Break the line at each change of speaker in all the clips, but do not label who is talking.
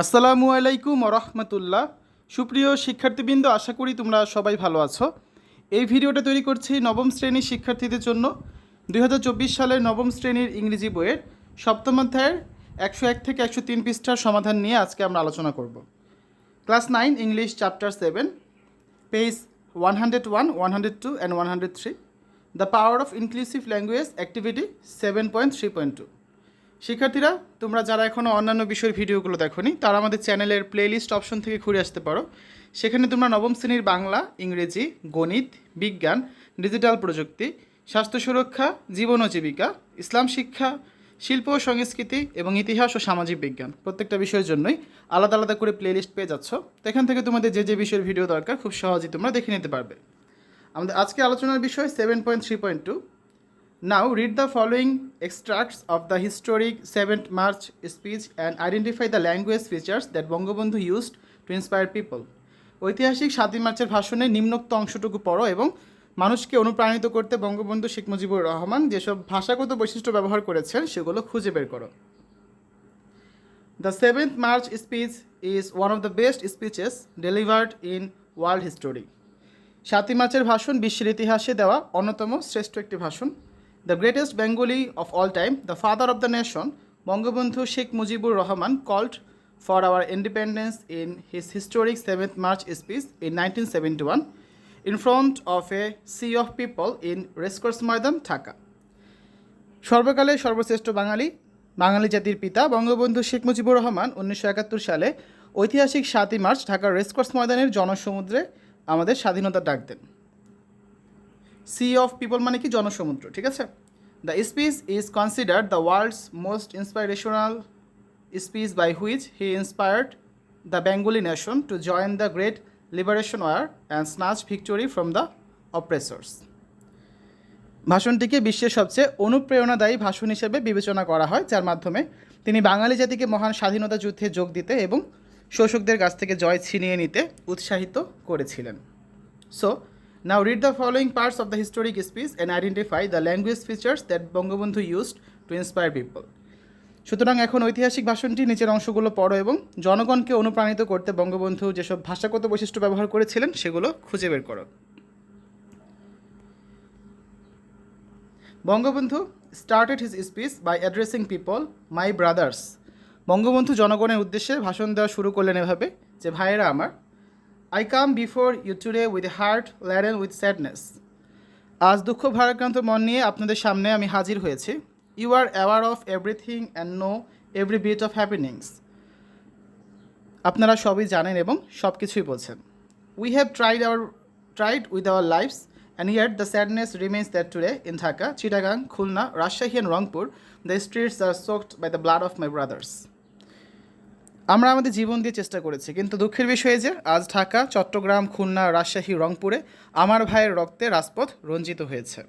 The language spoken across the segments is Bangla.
আসসালামু আলাইকুম রহমতুল্লাহ। সুপ্রিয় শিক্ষার্থীবৃন্দ, আশা করি তোমরা সবাই ভালো আছো। এই ভিডিওটা তৈরি করছি নবম শ্রেণির শিক্ষার্থীদের জন্য। দু হাজার চব্বিশ সালের নবম শ্রেণির ইংরেজি বইয়ের সপ্তম অধ্যায়ের একশো এক থেকে একশো তিন পৃষ্ঠার সমাধান নিয়ে আজকে আমরা আলোচনা করব। Class nine, English, chapter seven, page one hundred one one hundred two and one hundred three. The power of inclusive language activity seven point three point two. শিক্ষার্থীরা, তোমরা যারা এখনও অন্যান্য বিষয়ের ভিডিওগুলো দেখোনি, তারা আমাদের চ্যানেলের প্লেলিস্ট অপশন থেকে ঘুরে আসতে পারো। সেখানে তোমরা নবম শ্রেণির বাংলা, ইংরেজি, গণিত, বিজ্ঞান ডিজিটাল প্রযুক্তি, স্বাস্থ্য সুরক্ষা, জীবন ও জীবিকা, ইসলাম শিক্ষা, শিল্প ও সংস্কৃতি এবং ইতিহাস ও সামাজিক বিজ্ঞান। প্রত্যেকটা বিষয়ের জন্যই আলাদা আলাদা করে প্লেলিস্ট পেয়ে যাচ্ছ। তো এখান থেকে তোমাদের যে যে বিষয়ের ভিডিও দরকার, খুব সহজেই তোমরা দেখে নিতে পারবে। আমাদের আজকে আলোচনার বিষয় seven point three point two Now read the following extracts of the historic 7th March speech and identify the language features that Bangabandhu used to inspire people. ঐতিহাসিক সাতই মার্চের ভাষণে নিম্নোক্ত অংশটুকু পড়ো এবং মানুষকে অনুপ্রাণিত করতে বঙ্গবন্ধু শেখ মুজিবুর রহমান যেসব ভাষাগত বৈশিষ্ট্য ব্যবহার করেছেন, সেগুলো খুঁজে বের করো। The seventh March speech is one of the best speeches delivered in world history সাতই মার্চের ভাষণ বিশ্বের ইতিহাসে দেওয়া অন্যতম শ্রেষ্ঠ একটি ভাষণ। The greatest Bengali of all time the father of the nation Bangabandhu Sheikh Mujibur Rahman called for our independence in his historic seventh March speech in nineteen seventy one in front of a sea of people in Racecourse Maidan Dhaka সর্বকালে সর্বশ্রেষ্ঠ বাঙালি বাঙালি জাতির পিতা বঙ্গবন্ধু শেখ মুজিবুর রহমান উনিশশো একাত্তর সালে ঐতিহাসিক সাতই মার্চ ঢাকার রেসকোর্স ময়দানের জনসমুদ্রে আমাদের স্বাধীনতা ডাক দেন। সি অফ পিপল মানে কি? জনসমুদ্র, ঠিক আছে? The speech is considered the world's most inspirational speech by which he inspired the Bengali nation to join the great liberation war and snatch victory from the oppressors ভাষণটিকে বিশ্বের সবচেয়ে অনুপ্রেরণাদায়ী ভাষণ হিসেবে বিবেচনা করা হয়, যার মাধ্যমে তিনি বাঙালি জাতিকে মহান স্বাধীনতা যুদ্ধে যোগ দিতে এবং শোষকদের কাছ থেকে জয় ছিনিয়ে নিতে উৎসাহিত করেছিলেন। So Now, read the following parts of the historic speech and identify the language features that Bangabandhu used to inspire people. সুতরাং এখন ঐতিহাসিক ভাষণটি নিচের অংশগুলো পড়ো এবং জনগণকে অনুপ্রাণিত করতে বঙ্গবন্ধু যেসব ভাষাগত বৈশিষ্ট্য ব্যবহার করেছিলেন, সেগুলো খুঁজে বের করো Bangabandhu started his speech by addressing people my brothers Bangabandhu জনগণের উদ্দেশ্যে ভাষণ দেওয়া শুরু করলেন এভাবে, যে ভাইয়েরা আমার I come before you today with heart laden with sadness আজ দুঃখ ভারাক্রান্ত মন নিয়ে আপনাদের সামনে আমি হাজির হয়েছি। You are aware of everything and know every bit of happenings আপনারা সবই জানেন এবং সব কিছুই বলছেন। We have tried our tried with our lives and year the sadness remains that today in Dhaka Chittagong Khulna Rajshahi and Rangpur the streets are soaked by the blood of my brothers আমরা আমাদের জীবন দিয়ে চেষ্টা করেছি, কিন্তু দুঃখের বিষয় যে, আজ ঢাকা, চট্টগ্রাম, খুলনা, রাজশাহী, রংপুরে আমার ভাইয়ের রক্তে রাজপথ রঞ্জিত হয়েছে।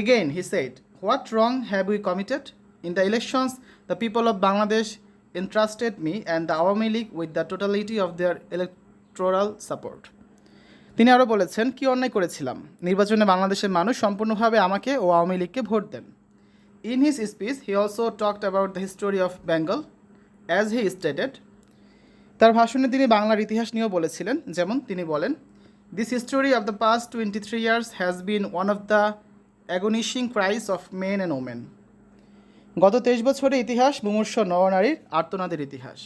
Again he said what wrong have we committed in the elections the people of Bangladesh entrusted me and the Awami League with the totality of their electoral support তিনি আরও বলেছেন, কি অন্যায় করেছিলাম? নির্বাচনে বাংলাদেশের মানুষ সম্পূর্ণভাবে আমাকে ও আওয়ামী লীগকে ভোট দেন। In his speech, he also talked about the history of Bengal, as he stated. তার ভাষণে তিনি বাংলার ইতিহাস নিয়েও বলেছিলেন যেমন তিনি বলেন this history of the past twenty three years has been one of the agonising cries of men and women গত তেইশ বছরের ইতিহাস মুমূর্ষ নরনারীর আর্তনাদের ইতিহাস।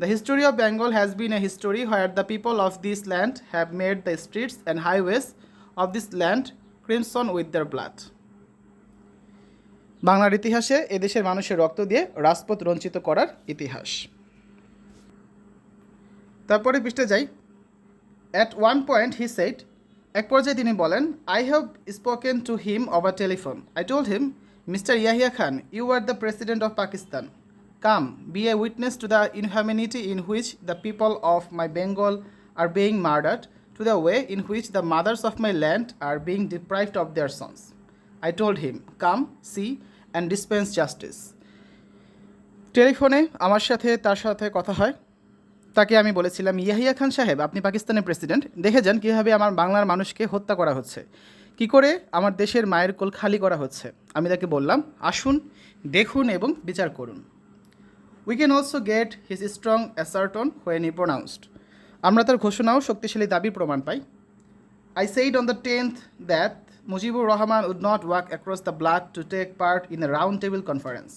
The history of Bengal has been a history where the people of this land have made the streets and highways of this land crimson with their blood বাংলার ইতিহাসে এদেশের মানুষের রক্ত দিয়ে রাজপথ রঞ্চিত করার ইতিহাস। তারপরে পৃষ্ঠে যাই। At one point he said এক পর্যায়ে তিনি বলেন I have spoken to him over telephone I told him mister Yahya Khan you are the president of Pakistan come be a witness to the inhumanity in which the people of my Bengal are being murdered to the way in which the mothers of my land are being deprived of their sons I told him, Come, see, and dispense justice টেলিফোনে আমার সাথে, তার সাথে কথা হয়। তাকে আমি বলেছিলাম, ইয়াহিয়া খান সাহেব, আপনি পাকিস্তানের প্রেসিডেন্ট। দেখে যান কীভাবে আমার বাংলার মানুষকে হত্যা করা হচ্ছে? কি করে আমার দেশের মায়ের কোল খালি করা হচ্ছে? আমি তাকে বললাম, আসুন, দেখুন এবং বিচার করুন। We can also get his strong assertion when he pronounced আমরা তার ঘোষণাও শক্তিশালী দাবির প্রমাণ পাই। I said on the 10th that Mujibur Rahman would not walk across the blood to take part in a round table conference.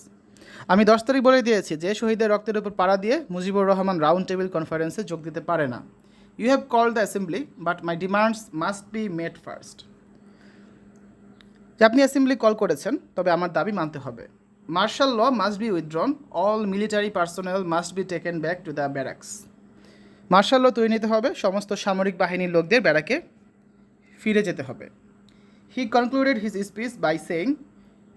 আমি দশ তারিখ বলে দিয়েছি, যে শহীদের রক্তের উপর পাড়া দিয়ে মুজিবুর রহমান রাউন্ড টেবিল কনফারেন্সে যোগ দিতে পারে না। You have call the assembly but my demands must be made first যে আপনি অ্যাসেম্বলি কল করেছেন, তবে আমার দাবি মানতে হবে। Martial law must be withdrawn all military personnel must be taken back to the barracks martial law তৈরি নিতে হবে, সমস্ত সামরিক বাহিনীর লোকদের ব্যারাকে ফিরে যেতে হবে। He concluded his speech by saying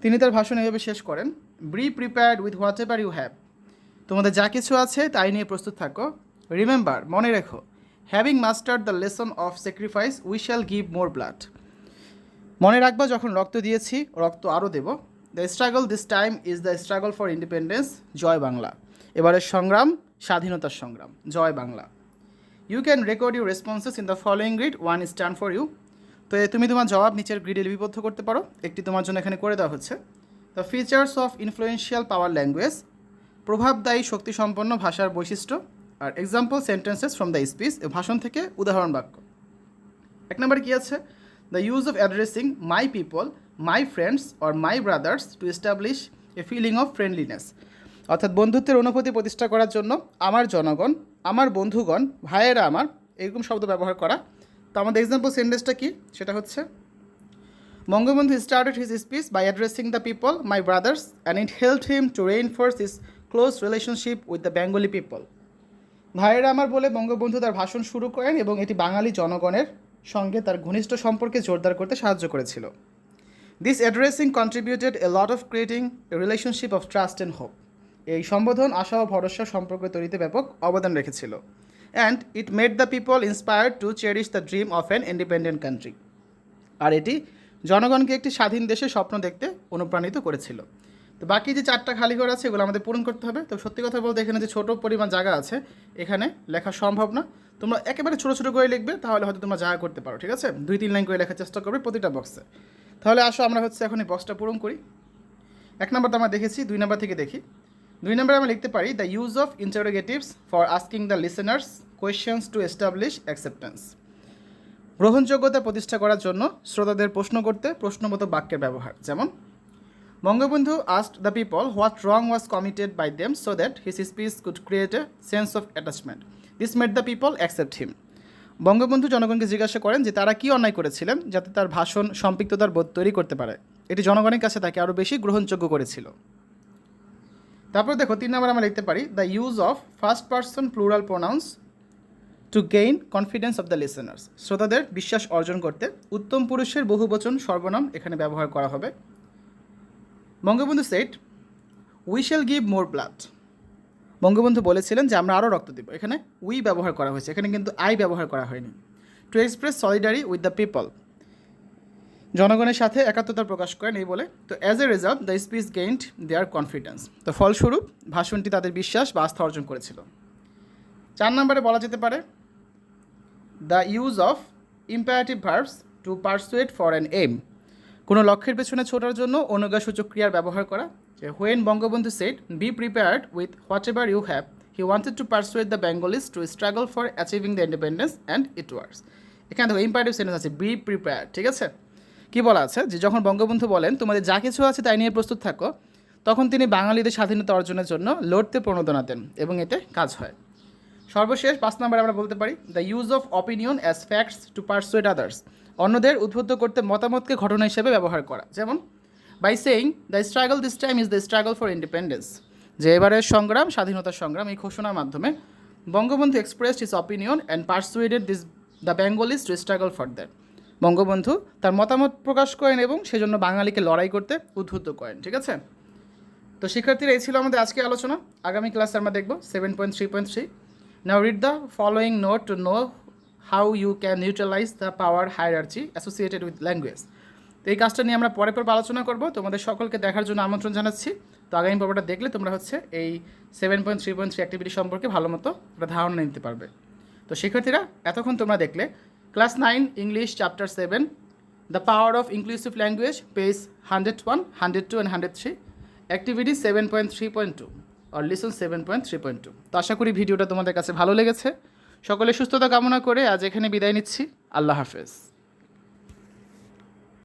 তিনি তার ভাষণ এভাবে শেষ করেন be prepared with whatever you have তোমাদের যা কিছু আছে তাই নিয়ে প্রস্তুত থাকো। রিমেম্বার মনে রেখো having master the lesson of sacrifice we shall give more blood মনে রাখবা, যখন রক্ত দিয়েছি, রক্ত আরও দেব। The struggle this time is the struggle for independence জয় বাংলা। এবারের সংগ্রাম, স্বাধীনতার সংগ্রাম। জয় Bangla. You can record you responses in the following grid one stand for you তো তুমি তোমার জবাব নিচের গ্রিডে লিপিবদ্ধ করতে পারো। একটি তোমার জন্য এখানে করে দেওয়া হচ্ছে। The features of influential power language প্রভাবদায়ী, শক্তিসম্পন্ন ভাষার বৈশিষ্ট্য আর example sentences from the speech ভাষণ থেকে উদাহরণ বাক্য। এক নম্বরে কী আছে? The use of addressing my people my friends or my brothers to establish a feeling of friendliness অর্থাৎ বন্ধুত্বের অনুভূতি প্রতিষ্ঠা করার জন্য আমার জনগণ, আমার বন্ধুগণ, ভাইয়েরা আমার, এরকম শব্দ ব্যবহার করা তো আমাদের এক্সাম্পল সেন্টেন্সটা কি? সেটা হচ্ছে Bangabandhu started his speech by addressing the people my brothers and it help him to reinforce his close relationship with the Bengali people ভাইয়েরা আমার বলে বঙ্গবন্ধু তার ভাষণ শুরু করেন এবং এটি বাঙালি জনগণের সঙ্গে তার ঘনিষ্ঠ সম্পর্কে জোরদার করতে সাহায্য করেছিল। This addressing contributed a lot of creating a relationship of trust and hope এই সম্বোধন আশা ও ভরসা সম্পর্ক তৈরিতে ব্যাপক অবদান রেখেছিল। And it made the people inspired to cherish the dream of an independent country আর এটি জনগণকে একটি স্বাধীন দেশে স্বপ্ন দেখতে অনুপ্রাণিত করেছিল। তো বাকি যে চারটা খালি ঘর আছে, এগুলো আমাদের পূরণ করতে হবে। তো সত্যি কথা বলতে এখানে যে ছোটো পরিমাণ জায়গা আছে, এখানে লেখা সম্ভব না। তোমরা একেবারে ছোটো ছোটো করে লিখবে, তাহলে হয়তো তোমরা জায়গা করতে পারো, ঠিক আছে? দুই তিন লাইন করে লেখার চেষ্টা করবে প্রতিটা বক্সে তাহলে আসো, আমরা হচ্ছে এখন এই বক্সটা পূরণ করি। এক নম্বর তো আমরা দেখেছি, দুই নম্বর থেকে দেখি। দুই নম্বরে আমরা লিখতে পারি the use of interrogatives for asking the listeners questions to establish acceptance গ্রহণযোগ্যতা প্রতিষ্ঠা করার জন্য শ্রোতাদের প্রশ্ন করতে প্রশ্নমতো বাক্যের ব্যবহার, যেমন, Bangabandhu asked the people what wrong was committed by them so that his speech could create a sense of attachment this made the people accept him Bangabandhu জনগণকে জিজ্ঞাসা করেন যে তারা কী অন্যায় করেছিলেন যাতে তার ভাষণ সম্পৃক্ততার বোধ তৈরি করতে পারে। এটি জনগণের কাছে তাকে আরও বেশি গ্রহণযোগ্য করেছিল। তারপর দেখো তিন নম্বর আমরা লিখতে পারি the use of first person plural pronouns to gain confidence of the listeners শ্রোতাদের বিশ্বাস অর্জন করতে উত্তম পুরুষের বহুবচন সর্বনাম এখানে ব্যবহার করা হবে। Bangabandhu said we shall give more blood Bangabandhu বলেছিলেন যে, আমরা আরও রক্ত দেব। এখানে উই ব্যবহার করা হয়েছে, এখানে কিন্তু আই ব্যবহার করা হয়নি। To express solidarity with the people জনগণের সাথে একাত্মতা প্রকাশ করেন এই বলে। তো as a result the speech gained their confidence তো ফলস্বরূপ, ভাষণটি তাদের বিশ্বাস বা আস্থা অর্জন করেছিল। চার নম্বরে বলা যেতে পারে the use of imperative verbs to persuade for an aim কোনো লক্ষ্যের পেছনে ছোটার জন্য অনুজ্ঞাসূচক ক্রিয়ার ব্যবহার করা। যে when Bangabandhu said be prepared with whatever you have he wanted to persuade the Bengalis to struggle for achieving the independence and it was এখানে দেখো ইম্পারেটিভ সেন্টেন্স আছে বি প্রিপেয়ার্ড ঠিক আছে? কি বলা আছে? যে যখন বঙ্গবন্ধু বলেন, তোমাদের যা কিছু আছে তাই নিয়ে প্রস্তুত থাকো, তখন তিনি বাঙালিদের স্বাধীনতা অর্জনের জন্য লড়তে প্রণোদনা দেন এবং এতে কাজ হয়। সর্বশেষ পাঁচ নম্বরে আমরা বলতে পারি the use of opinion as facts to persuade others অন্যদের উদ্বুদ্ধ করতে মতামতকে ঘটনা হিসেবে ব্যবহার করা। যেমন by saying the struggle this time is the struggle for independence যে এবারের সংগ্রাম স্বাধীনতার সংগ্রাম, এই ঘোষণার মাধ্যমে Bangabandhu expressed his opinion and persuaded this the Bengalis to struggle for that Bangabandhu তার মতামত প্রকাশ করেন এবং সেজন্য বাঙালিকে লড়াই করতে উদ্বুদ্ধ করেন, ঠিক আছে? তো শিক্ষার্থীরা, এই ছিল আমাদের আজকে আলোচনা। আগামী ক্লাসে আমরা দেখব seven point three point three now read the following note to know how you can neutralise the power hierarchy associated with language তো এই কাজটা নিয়ে আমরা পরে পর আলোচনা করব। তোমাদের সকলকে দেখার জন্য আমন্ত্রণ জানাচ্ছি। তো আগামী পর্বটা দেখলে তোমরা হচ্ছে এই seven point three point three activity সম্পর্কে ভালো মতো একটা ধারণা নিতে পারবে। তো শিক্ষার্থীরা, এতক্ষণ তোমরা দেখলে class nine English chapter seven the power of inclusive language page hundred one hundred two and hundred three activity seven point three point two R listen seven point three point two তো আশা করি ভিডিওটা তোমাদের কাছে ভালো লেগেছে। সকলে সুস্থতা কামনা করে আজ এখানে বিদায় নিচ্ছি। আল্লাহ হাফেজ।